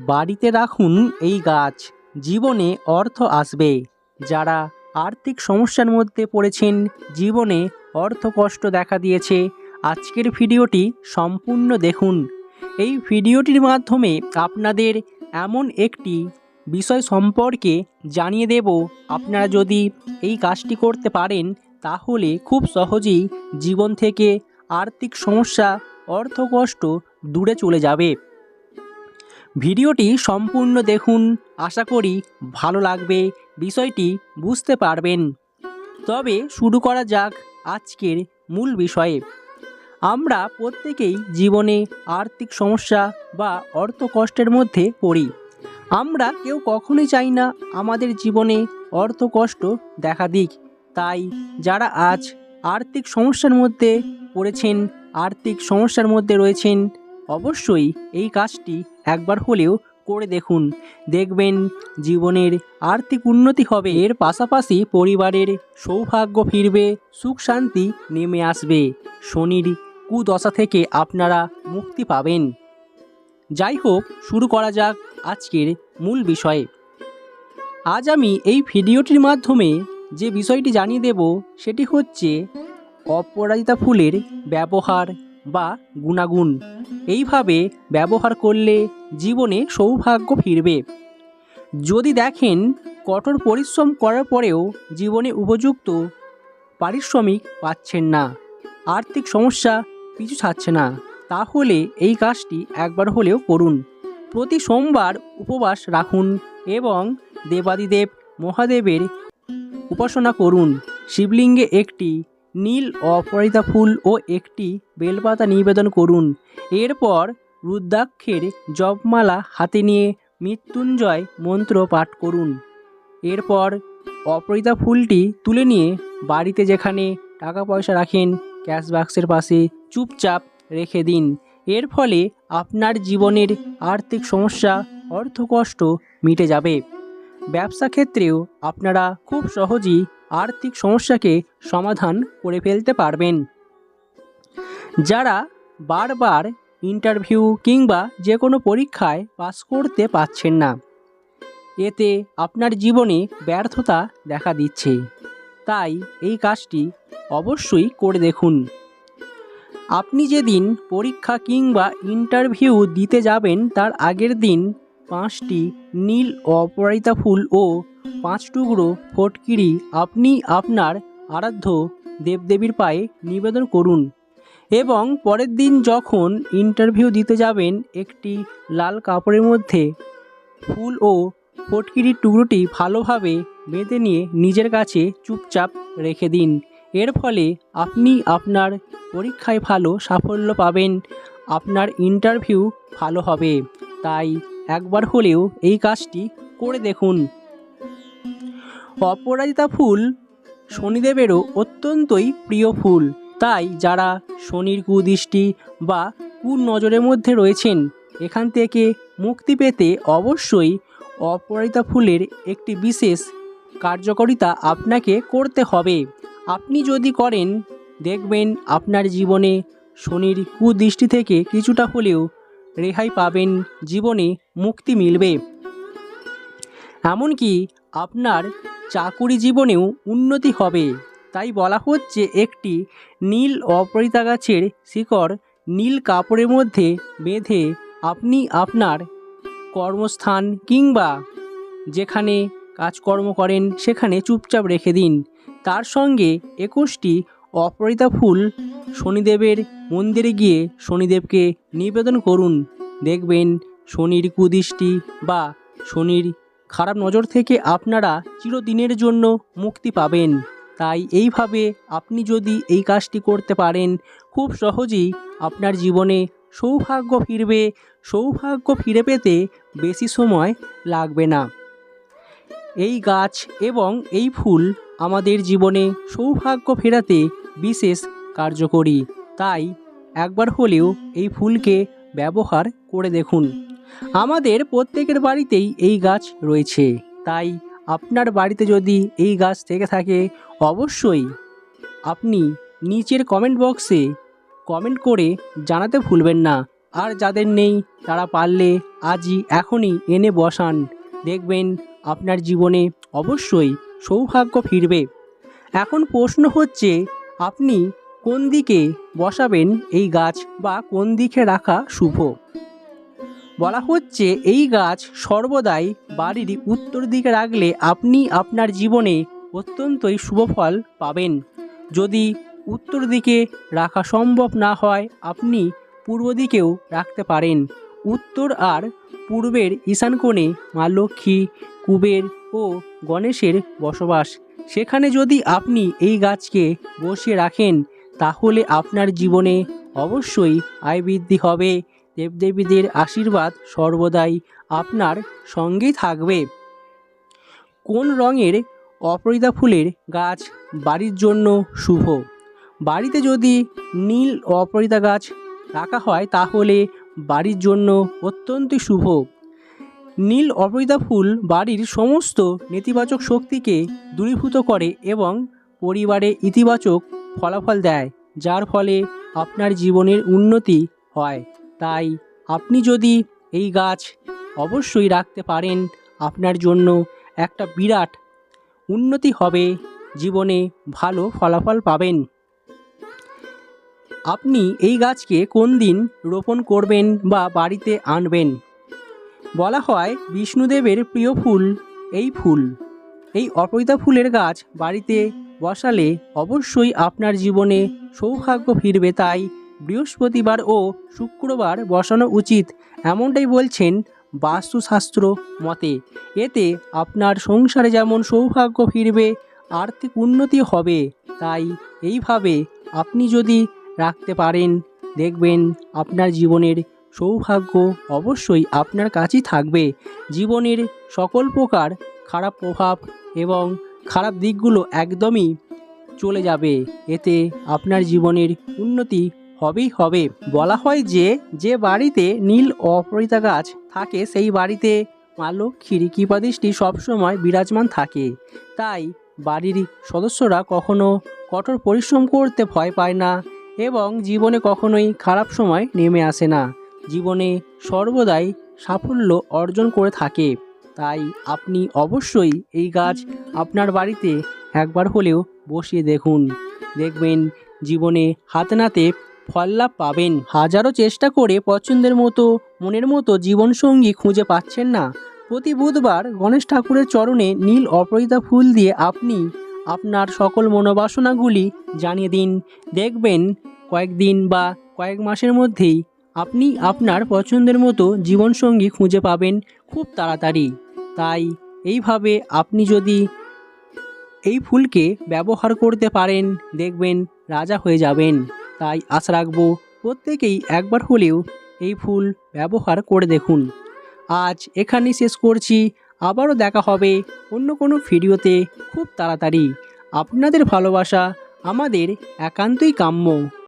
বাড়িতে রাখুন এই গাছ। জীবনে অর্থ আসবে। যারা আর্থিক সমস্যার মধ্যে পড়েছেন, জীবনে অর্থ কষ্ট দেখা দিয়েছে। আজকের ভিডিওটি সম্পূর্ণ দেখুন। এই ভিডিওটির মাধ্যমে আপনাদের এমন একটি বিষয় সম্পর্কে জানিয়ে দেব। আপনারা যদি এই কাজটি করতে পারেন, তাহলে খুব সহজেই জীবন থেকে আর্থিক সমস্যা, অর্থ কষ্ট দূরে চলে যাবে। ভিডিওটি সম্পূর্ণ দেখুন। আশা করি ভালো লাগবে। বিষয়টি বুঝতে পারবেন। তবে শুরু করা যাক আজকের মূল বিষয়ে। আমরা প্রত্যেকেই জীবনে আর্থিক সমস্যা বা অর্থ কষ্টের মধ্যে পড়ি। আমরা কেউ কখনোই চাই না আমাদের জীবনে অর্থ কষ্ট দেখা দিক। তাই যারা আজ আর্থিক সমস্যার মধ্যে পড়েছেন, আর্থিক সমস্যার মধ্যে রয়েছেন অবশ্যই এই কাজটি একবার হলেও করে দেখুন। দেখবেন জীবনের আর্থিক উন্নতি হবে। এর পাশাপাশি পরিবারের সৌভাগ্য ফিরবে, সুখ শান্তি নেমে আসবে। শনির কুদশা থেকে আপনারা মুক্তি পাবেন। যাই হোক, শুরু করা যাক আজকের মূল বিষয়ে। আজ আমি এই ভিডিওটির মাধ্যমে যে বিষয়টি জানিয়ে দেব, সেটি হচ্ছে অপরাজিতা ফুলের ব্যবহার। বা গুণাগুণ। এইভাবে ব্যবহার করলে জীবনে সৌভাগ্য ফিরবে। যদি দেখেন, কঠোর পরিশ্রম করার পরেও জীবনে উপযুক্ত পারিশ্রমিক পাচ্ছেন না, আর্থিক সমস্যা পিছু ছাড়ছে না, তাহলে এই কাজটি একবার হলেও করুন। প্রতি সোমবার উপবাস রাখুন এবং দেবাদিদেব মহাদেবের উপাসনা করুন। শিবলিঙ্গে একটি নীল অপরাজিতা ফুল ও একটি বেলপাতা নিবেদন করুন। এরপর রুদ্রাক্ষের জপমালা হাতে নিয়ে মৃত্যুঞ্জয় মন্ত্র পাঠ করুন। এরপর অপরাজিতা ফুলটি তুলে নিয়ে বাড়িতে যেখানে টাকা পয়সা রাখেন ক্যাশ বাক্সের পাশে চুপচাপ রেখে দিন। এর ফলে আপনার জীবনের আর্থিক সমস্যা, অর্থকষ্ট মিটে যাবে। ব্যবসা ক্ষেত্রেও আপনারা খুব সহজেই আর্থিক সমস্যাকে সমাধান করে ফেলতে পারবেন। যারা বারবার ইন্টারভিউ কিংবা যে কোনো পরীক্ষায় পাস করতে পারছেন না, এতে আপনার জীবনে ব্যর্থতা দেখা দিচ্ছে। তাই এই কাজটি অবশ্যই করে দেখুন। আপনি যেদিন পরীক্ষা কিংবা ইন্টারভিউ দিতে যাবেন, তার আগের দিন পাঁচটি নীল অপরাজিতা ফুল ও পাঁচ টুকরো ফটকিরি আপনি আপনার আরাধ্য দেবদেবীর পায়ে নিবেদন করুন। এবং পরের দিন যখন ইন্টারভিউ দিতে যাবেন একটি লাল কাপড়ের মধ্যে, ফুল ও ফটকিরির টুকরোটি ভালোভাবে বেঁধে নিয়ে নিজের কাছে চুপচাপ রেখে দিন। এর ফলে আপনি আপনার পরীক্ষায় ভালো সাফল্য পাবেন, আপনার ইন্টারভিউ ভালো হবে। তাই একবার হলেও এই কাজটি করে দেখুন। অপরাজিতা ফুল শনিদেবেরও অত্যন্তই প্রিয় ফুল। তাই যারা শনির কুদৃষ্টি বা কুনজরের মধ্যে রয়েছেন, এখান থেকে মুক্তি পেতে অবশ্যই অপরাজিতা ফুলের একটি বিশেষ কার্যকারিতা আপনাকে করতে হবে। আপনি যদি করেন, দেখবেন আপনার জীবনে শনির কুদৃষ্টি থেকে কিছুটা হলেও রেহাই পাবেন, জীবনে মুক্তি মিলবে। এমনকি আপনার চাকুরি জীবনেও উন্নতি হবে। তাই বলা হচ্ছে একটি নীল অপরিতা গাছের শিকড় নীল কাপড়ের মধ্যে বেঁধে আপনি আপনার কর্মস্থান কিংবা যেখানে কাজকর্ম করেন সেখানে চুপচাপ রেখে দিন। তার সঙ্গে একুশটি অপরিতা ফুল শনিদেবের মন্দিরে গিয়ে শনিদেবকে নিবেদন করুন। দেখবেন শনির কুদৃষ্টি বা শনির খারাপ নজর থেকে আপনারা চিরদিনের জন্য মুক্তি পাবেন। তাই এইভাবে আপনি যদি এই কাজটি করতে পারেন, খুব সহজেই আপনার জীবনে সৌভাগ্য ফিরবে। সৌভাগ্য ফিরে পেতে বেশি সময় লাগবে না। এই গাছ এবং এই ফুল আমাদের জীবনে সৌভাগ্য ফেরাতে বিশেষ কার্যকরী। তাই একবার হলেও এই ফুলকে ব্যবহার করে দেখুন। আমাদের প্রত্যেকের বাড়িতেই এই গাছ রয়েছে। তাই আপনার বাড়িতে যদি এই গাছ থেকে থাকে, অবশ্যই আপনি নিচের কমেন্ট বক্সে কমেন্ট করে জানাতে ভুলবেন না। আর যাদের নেই, তারা পারলে আজই এখনই এনে বসান। দেখবেন আপনার জীবনে অবশ্যই সৌভাগ্য ফিরবে। এখন প্রশ্ন হচ্ছে, আপনি কোন দিকে বসাবেন এই গাছ বা কোন দিকে রাখা শুভ? বলা হচ্ছে, এই গাছ সর্বদাই বাড়ির উত্তর দিকে রাখলে আপনি আপনার জীবনে অত্যন্তই শুভ ফল পাবেন। যদি উত্তর দিকে রাখা সম্ভব না হয়, আপনি পূর্ব দিকেও রাখতে পারেন। উত্তর আর পূর্বের ঈশান কোণে মা লক্ষ্মী, কুবের ও গণেশের বসবাস। সেখানে যদি আপনি এই গাছকে বসিয়ে রাখেন, তাহলে আপনার জীবনে অবশ্যই আয় বৃদ্ধি হবে। দেবদেবীদের আশীর্বাদ সর্বদাই আপনার সঙ্গেই থাকবে। কোন রঙের অপরিদা ফুলের গাছ বাড়ির জন্য শুভ? বাড়িতে যদি নীল অপরিদা গাছ রাখা হয়, তাহলে বাড়ির জন্য অত্যন্তই শুভ। নীল অপরিদা ফুল বাড়ির সমস্ত নেতিবাচক শক্তিকে দূরীভূত করে এবং পরিবারে ইতিবাচক ফলাফল দেয়, যার ফলে আপনার জীবনের উন্নতি হয়। তাই আপনি যদি এই গাছ অবশ্যই রাখতে পারেন, আপনার জন্য একটা বিরাট উন্নতি হবে, জীবনে ভালো ফলাফল পাবেন। আপনি এই গাছকে কোন দিন রোপণ করবেন বা বাড়িতে আনবেন? বলা হয় বিষ্ণুদেবের প্রিয় ফুল এই ফুল। এই অপরিতা ফুলের গাছ বাড়িতে বসালে অবশ্যই আপনার জীবনে সৌভাগ্য ফিরবে, তাই বৃহস্পতিবার ও শুক্রবার বসানো উচিত, এমনটাই বলছেন বাস্তুশাস্ত্র মতে। এতে আপনার সংসারে যেমন সৌভাগ্য ফিরবে, আর্থিক উন্নতি হবে, তাই এইভাবে আপনি যদি রাখতে পারেন, দেখবেন আপনার জীবনের সৌভাগ্য অবশ্যই আপনার কাছেই থাকবে। জীবনের সকল প্রকার খারাপ প্রভাব এবং খারাপ দিকগুলো একদমই চলে যাবে। এতে আপনার জীবনের উন্নতি হবেই হবে। বলা হয় যে যে বাড়িতে নীল অপরিতা গাছ থাকে, সেই বাড়িতে মা লক্ষ্মীর কৃপাদৃষ্টি সবসময় বিরাজমান থাকে। তাই বাড়ির সদস্যরা কখনো কঠোর পরিশ্রম করতে ভয় পায় না এবং জীবনে কখনোই খারাপ সময় নেমে আসে না। জীবনে সর্বদাই সাফল্য অর্জন করে থাকে। তাই আপনি অবশ্যই এই গাছ আপনার বাড়িতে একবার হলেও বসিয়ে দেখুন। দেখবেন জীবনে হাতে নাতে ফল লাভ পাবেন। হাজারো চেষ্টা করে পছন্দের মতো, মনের মতো জীবনসঙ্গী খুঁজে পাচ্ছেন না। প্রতি বুধবার গণেশ ঠাকুরের চরণে নীল অপরিতা ফুল দিয়ে আপনি আপনার সকল মনোবাসনাগুলি জানিয়ে দিন। দেখবেন, কয়েকদিন বা কয়েক মাসের মধ্যেই আপনি আপনার পছন্দের মতো জীবনসঙ্গী খুঁজে পাবেন খুব তাড়াতাড়ি। তাই এইভাবে আপনি যদি এই ফুলকে ব্যবহার করতে পারেন, দেখবেন রাজা হয়ে যাবেন। তাই আশা রাখব প্রত্যেকেই একবার হলেও এই ফুল ব্যবহার করে দেখুন। আজ এখানেই শেষ করছি। আবারও দেখা হবে অন্য কোনো ভিডিওতে খুব তাড়াতাড়ি। আপনাদের ভালোবাসা আমাদের একান্তই কাম্য।